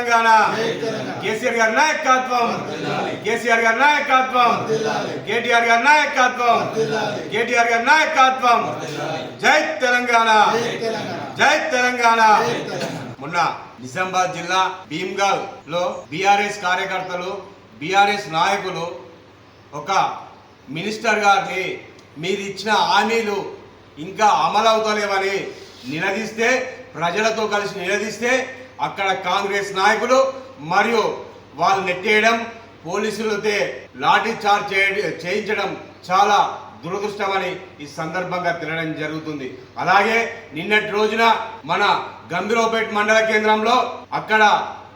తెలంగాణ. కేసీఆర్ గారి నాయకత్వం. కేసీఆర్ గారి నాయకత్వం. కేటీఆర్ గారి నాయకత్వం. కేటీఆర్ గారి నాయకత్వం. జై తెలంగాణ. జై తెలంగాణ. మొన్న నిజామాబాద్ జిల్లా భీమ్గల్లో బీఆర్ఎస్ కార్యకర్తలు బీఆర్ఎస్ నాయకులు ఒక మినిస్టర్ గారిని మీరు ఇచ్చిన హామీలు ఇంకా అమలవుతలేవని నిలదీస్తే ప్రజలతో కలిసి నిలదీస్తే అక్కడ కాంగ్రెస్ నాయకులు మరియు వాళ్ళు నెట్టేయడం పోలీసులతో లాఠీ చార్జ్ చేయించడం చాలా దురదృష్టమని ఈ సందర్భంగా తెలియడం జరుగుతుంది. అలాగే నిన్నటి రోజున మన గంభీరపేట మండల కేంద్రంలో అక్కడ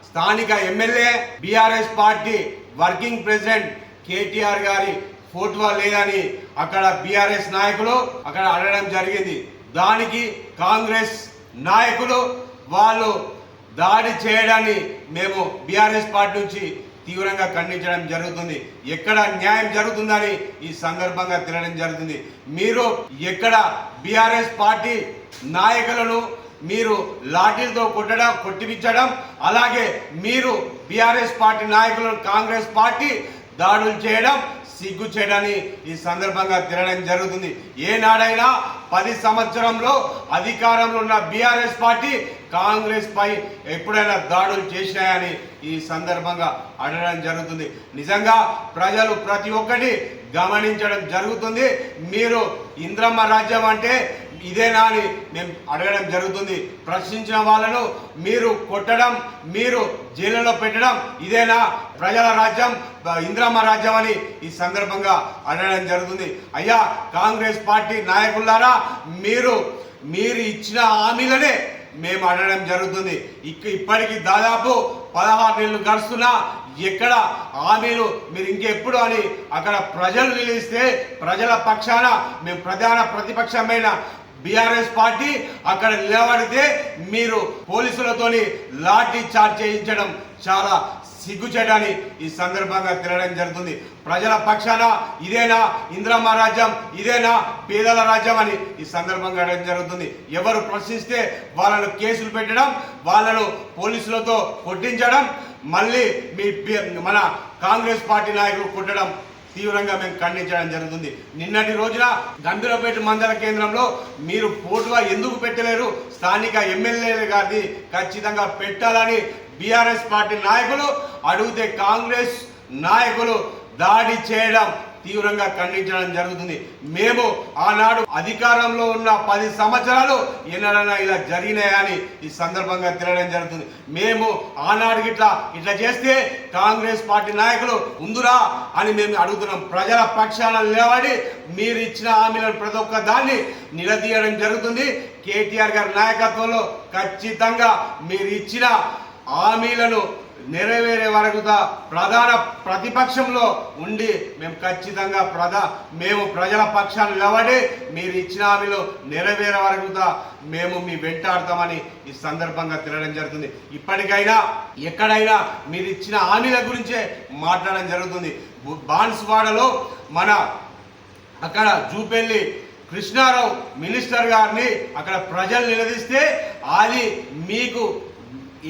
స్థానిక MLA BRS party working president KTR గారి ఫోటో లేదని అక్కడ బీఆర్ఎస్ నాయకులు అక్కడ అడగడం జరిగింది. దానికి కాంగ్రెస్ నాయకులు వాళ్ళు దాడి చేయడాన్ని మేము బీఆర్ఎస్ పార్టీ నుంచి తీవ్రంగా ఖండించడం జరుగుతుంది. ఎక్కడ న్యాయం జరుగుతుందని ఈ సందర్భంగా తినడం జరుగుతుంది. మీరు ఎక్కడ బీఆర్ఎస్ పార్టీ నాయకులను మీరు లాఠీలతో కొట్టడం కొట్టిపించడం అలాగే మీరు బీఆర్ఎస్ పార్టీ నాయకులను కాంగ్రెస్ పార్టీ దాడులు చేయడం సిగ్గు చేయడాన్ని ఈ సందర్భంగా తినడం జరుగుతుంది. ఏనాడైనా పది సంవత్సరంలో అధికారంలో ఉన్న బీఆర్ఎస్ పార్టీ కాంగ్రెస్ పై ఎప్పుడైనా దాడులు చేసినాయని ఈ సందర్భంగా అడగడం జరుగుతుంది. నిజంగా ప్రజలు ప్రతి ఒక్కటి గమనించడం జరుగుతుంది. మీరు ఇంద్రమ్మ రాజ్యం అంటే ఇదేనా అని మేము అడగడం జరుగుతుంది. ప్రశ్నించిన వాళ్ళను మీరు కొట్టడం మీరు జైలులో పెట్టడం ఇదేనా ప్రజల రాజ్యం బ- ఇందిరమ్మ రాజ్యం అని ఈ సందర్భంగా అడగడం జరుగుతుంది. అయ్యా కాంగ్రెస్ పార్టీ నాయకులారా మీరు మీరు ఇచ్చిన హామీలనే మేము అడగడం జరుగుతుంది. ఇక ఇప్పటికి దాదాపు పదహారు నెలలు గడుస్తున్నా ఎక్కడ హామీలు మీరు ఇంకెప్పుడు అని అక్కడ ప్రజలు నిలిస్తే ప్రజల పక్షాన మేము ప్రధాన ప్రతిపక్షమైన బీఆర్ఎస్ పార్టీ అక్కడ నిలబడితే మీరు పోలీసులతోని లాఠీ చార్జ్ చేయించడం చాలా సిగ్గుచేయడాన్ని ఈ సందర్భంగా తెలియడం జరుగుతుంది. ప్రజల పక్షాన ఇదేనా ఇంద్రమ్మ రాజ్యం ఇదేనా పేదల రాజ్యం అని ఈ సందర్భంగా అడగడం జరుగుతుంది. ఎవరు ప్రశ్నిస్తే వాళ్ళను కేసులు పెట్టడం వాళ్ళను పోలీసులతో కొట్టించడం మళ్ళీ మీ మన కాంగ్రెస్ పార్టీ నాయకులు కొట్టడం తీవ్రంగా మేము ఖండించడం జరుగుతుంది. నిన్నటి రోజున గంభీరపేట మండల కేంద్రంలో మీరు పోటుగా ఎందుకు పెట్టలేరు? స్థానిక ఎమ్మెల్యేలు గారిని ఖచ్చితంగా పెట్టాలని బీఆర్ఎస్ పార్టీ నాయకులు అడిగితే కాంగ్రెస్ నాయకులు దాడి చేయడం తీవ్రంగా ఖండించడం జరుగుతుంది. మేము ఆనాడు అధికారంలో ఉన్న పది సంవత్సరాలు ఎన్నడైనా ఇలా జరిగినాయని ఈ సందర్భంగా తెలియడం జరుగుతుంది. మేము ఆనాడు ఇట్లా ఇట్లా చేస్తే కాంగ్రెస్ పార్టీ నాయకులు ఉందిరా అని మేము అడుగుతున్నాం. ప్రజల పక్షాన నిలబడి మీరు ఇచ్చిన హామీలను ప్రతి ఒక్క దాన్ని నిలదీయడం జరుగుతుంది. కేటీఆర్ గారి నాయకత్వంలో ఖచ్చితంగా మీరు ఇచ్చిన హామీలను నెరవేరే వరకు ప్రధాన ప్రతిపక్షంలో ఉండి మేము ఖచ్చితంగా ప్రధా మేము ప్రజల పక్షాన్ని నిలబడి మీరు ఇచ్చిన హామీలు నెరవేరే వరకు మేము మీ వెంటాడతామని ఈ సందర్భంగా తినడం జరుగుతుంది. ఇప్పటికైనా ఎక్కడైనా మీరు ఇచ్చిన హామీల గురించే మాట్లాడడం జరుగుతుంది. బాన్స్వాడలో మన అక్కడ జూపెల్లి కృష్ణారావు మినిస్టర్ గారిని అక్కడ ప్రజలు నిలదీస్తే అది మీకు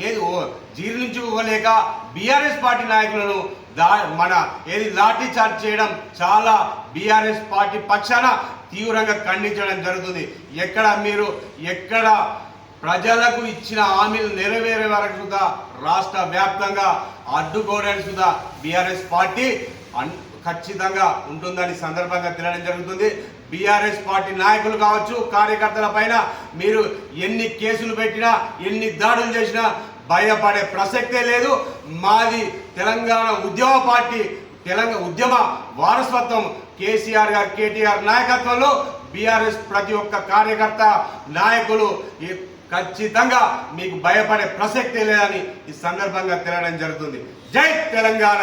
ఏది ఓ- జీర్ణించుకోలేక బీఆర్ఎస్ పార్టీ నాయకులను దా మన ఏది లాఠీ చార్జ్ చేయడం చాలా బీఆర్ఎస్ పార్టీ పక్షాన తీవ్రంగా ఖండించడం జరుగుతుంది. ఎక్కడ మీరు ఎక్కడ ప్రజలకు ఇచ్చిన హామీలు నెరవేరే వరకు సుధా రాష్ట్ర వ్యాప్తంగా అడ్డుకోవడానికి సుధా బీఆర్ఎస్ పార్టీ అన్- ఖచ్చితంగా ఉంటుందని సందర్భంగా తినడం జరుగుతుంది. బీఆర్ఎస్ పార్టీ నాయకులు కావచ్చు కార్యకర్తల పైన మీరు ఎన్ని కేసులు పెట్టినా ఎన్ని దాడులు చేసినా భయపడే ప్రసక్తే లేదు. మాది తెలంగాణ ఉద్యమ పార్టీ తెలంగాణ ఉద్యమ వారసత్వం కేసీఆర్ గారు కేటీఆర్ నాయకత్వంలో బీఆర్ఎస్ ప్రతి ఒక్క కార్యకర్త నాయకులు ఈ ఖచ్చితంగా మీకు భయపడే ప్రసక్తే లేదని ఈ సందర్భంగా తెలియడం జరుగుతుంది. జై తెలంగాణ!